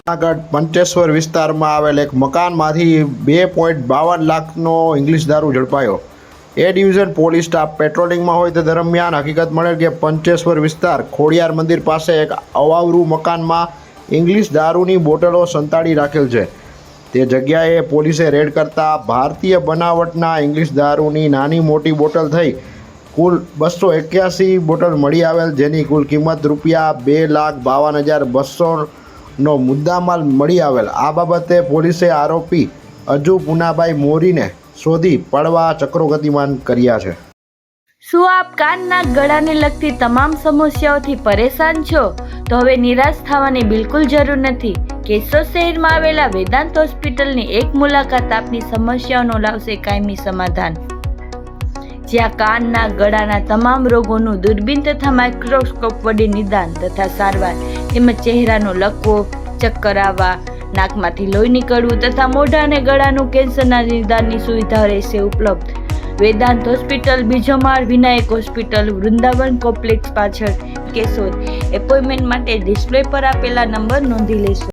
જૂનાગઢ પંચેશ્વર વિસ્તારમાં આવેલ એક મકાનમાંથી બે પોઈન્ટ બાવન લાખનો ઇંગ્લિશ દારૂ ઝડપાયો. એ ડિવિઝન પોલીસ સ્ટાફ પેટ્રોલિંગમાં હોય તે દરમિયાન હકીકત મળેલ કે પંચેશ્વર વિસ્તાર ખોડિયાર મંદિર પાસે એક અવાવરું મકાનમાં ઇંગ્લિશ દારૂની બોટલો સંતાડી રાખેલ છે. તે જગ્યાએ પોલીસે રેડ કરતા ભારતીય બનાવટના ઇંગ્લિશ દારૂની નાની મોટી બોટલ થઈ કુલ બસો એક્યાસી બોટલ મળી આવેલ, જેની કુલ કિંમત રૂપિયા બે લાખ બાવન હજાર બસોનો મુદ્દામાલ મળી આવેલ. આ બાબતે પોલીસે આરોપી અજુ પુનાભાઈ મોરીને શોધી પડવા ચક્રો ગતિમાન કર્યા છે. શું આપ કાનના ગળાને લગતી તમામ સમસ્યાઓથી પરેશાન છો? તો હવે નિરાશ થવાની બિલકુલ જરૂર નથી. કેશોદ શહેરમાં આવેલા વેદાંત હોસ્પિટલની એક મુલાકાત આપની સમસ્યાઓનો લાવશે કાયમી સમાધાન. જ્યાં કાનના ગળાના તમામ રોગોનું દૂરબીન તથા માઇક્રોસ્કોપ વડે નિદાન તથા સારવાર, તેમજ ચહેરાનો લકવો ચક્કર આવવા, નાકમાંથી લોહી નીકળવું તથા મોઢા અને ગળાનું કેન્સરના નિદાનની સુવિધા રહેશે ઉપલબ્ધ. વેદાંત હોસ્પિટલ બીજો માળ વિનાયક હોસ્પિટલ, વૃંદાવન કોમ્પ્લેક્સ પાછળ કેશોદ. એપોઇન્ટમેન્ટ માટે ડિસ્પ્લે પર આપેલા નંબર નોંધી લેશો.